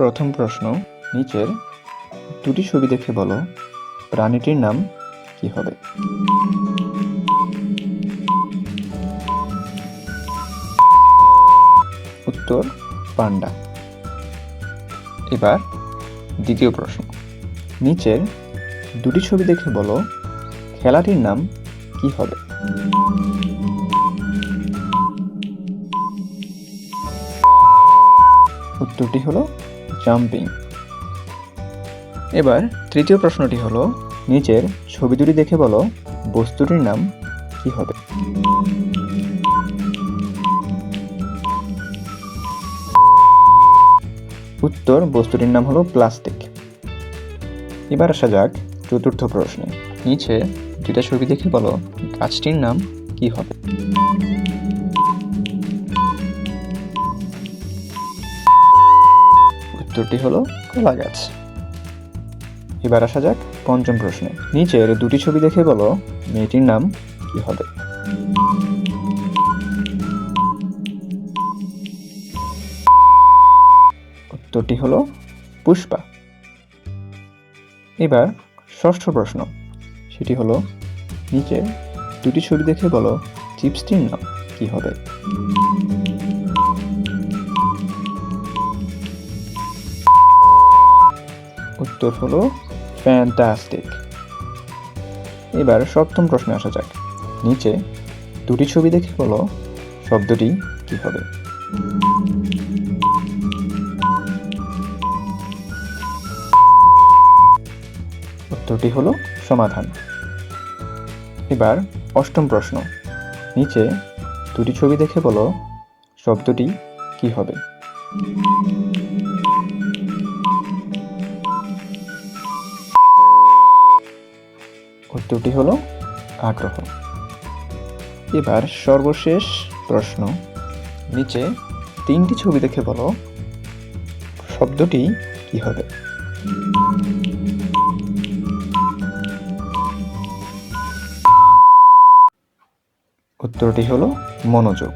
প্রথম প্রশ্ন, নিচের দুটি ছবি দেখে বলো, প্রাণীটির নাম কি হবে? উত্তর, পান্ডা। এবার দ্বিতীয় প্রশ্ন, নিচের দুটি ছবি দেখে বলো, খেলাটির নাম কি হবে? উত্তরটি হলো জাম্পিং এবার তৃতীয় প্রশ্নটি হলো, নিচের ছবি দুটি দেখে বলো, বস্তুটির নাম কি হবে? উত্তর, বস্তুটির নাম হলো প্লাস্টিক। এবার আসা যাক চতুর্থ প্রশ্নে। নিচে দুটা ছবি দেখে বলো, গাছটির নাম কি হবে? উত্তরটি হলো কলা গাছ। এবার আসা যাক পঞ্চম প্রশ্নে। নিচের দুটি ছবি দেখে বলো মেয়েটির নাম কি হবে? উত্তরটি হলো পুষ্পা। এবার ষষ্ঠ প্রশ্ন, সেটি হলো নিচে দুটি ছবি দেখে বলো চিপসটির নাম কি হবে? উত্তর হলো ফ্যান্টাস্টিক এবার সপ্তম প্রশ্নে আসা যাক। নিচে দুটি ছবি দেখে বলো, শব্দটি কি হবে? উত্তরটি হলো সমাধান। এবার অষ্টম প্রশ্ন। নিচে দুটি ছবি দেখে বলো, শব্দটি কি হবে? উত্তরটি হলো আগ্রহ। এবার সর্বশেষ প্রশ্ন। নিচে তিনটি ছবি দেখে বলো, শব্দটি কি হবে? উত্তরটি হলো মনোযোগ।